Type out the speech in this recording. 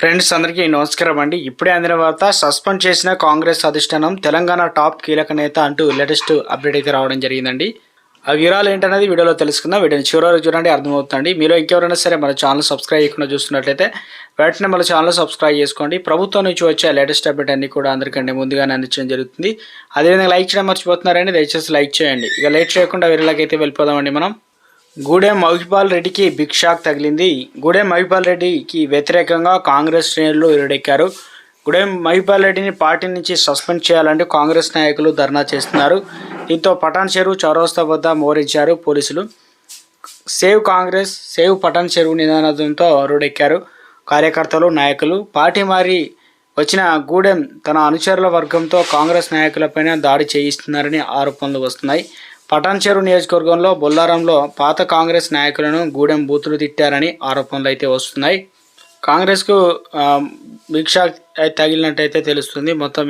Friends అందరికీ నమస్కారం అండి. ఇప్పుడే అందిన వార్త సస్పెండ్ చేసిన కాంగ్రెస్ అధిష్టానం తెలంగాణ టాప్ కీలక నేత అంటూ లేటెస్ట్ అప్డేట్ అయితే రావడం జరిగిందండి. ఆ వివరాలు ఏంటనేది వీడియోలో తెలుసుకుందాం. వీడియోని చివరి చూడండి అర్థమవుతుంది మీరు ఇంకెవరైనా సరే మన ఛానల్ సబ్స్క్రైబ్ చేయకుండా చూస్తున్నట్లయితే వెంటనే మన ఛానల్ సబ్స్క్రైబ్ చేసుకోండి. ప్రభుత్వం నుంచి వచ్చే లేటెస్ట్ అప్డేట్ అన్ని కూడా అందరికంటే ముందుగానే అందించడం జరుగుతుంది. అదేవిధంగా లైక్ చేయడం మర్చిపోతున్నారని దయచేసి లైక్ చేయండి. ఇక లేట్ చేయకుండా వీరిలోకైతే వెళ్ళిపోదామండి మనం. గూడెం మహిపాల్ రెడ్డికి బిగ్ షాక్ తగిలింది. గూడెం మహిపాల్ రెడ్డికి వ్యతిరేకంగా కాంగ్రెస్ శ్రేణులు ఇరుడెక్కారు. గూడెం మహిపాల్ రెడ్డిని పార్టీ నుంచి సస్పెండ్ చేయాలంటూ కాంగ్రెస్ నాయకులు ధర్నా చేస్తున్నారు. దీంతో పటాన్ చెరువు చౌరస్తా వద్ద మోరించారు పోలీసులు. సేవ్ కాంగ్రెస్ సేవ్ పటాన్ చెరువు నినాదంతో రోడ్డెక్కారు కార్యకర్తలు నాయకులు. పార్టీ మారి వచ్చిన గూడెం తన అనుచరుల వర్గంతో కాంగ్రెస్ నాయకులపైన దాడి చేయిస్తున్నారని ఆరోపణలు వస్తున్నాయి. పటాన్ చెరువు నియోజకవర్గంలో బొల్లారంలో పాత కాంగ్రెస్ నాయకులను గూడెం బూతులు తిట్టారని ఆరోపణలు అయితే వస్తున్నాయి. కాంగ్రెస్కు భిక్ష తగిలినట్టయితే తెలుస్తుంది. మొత్తం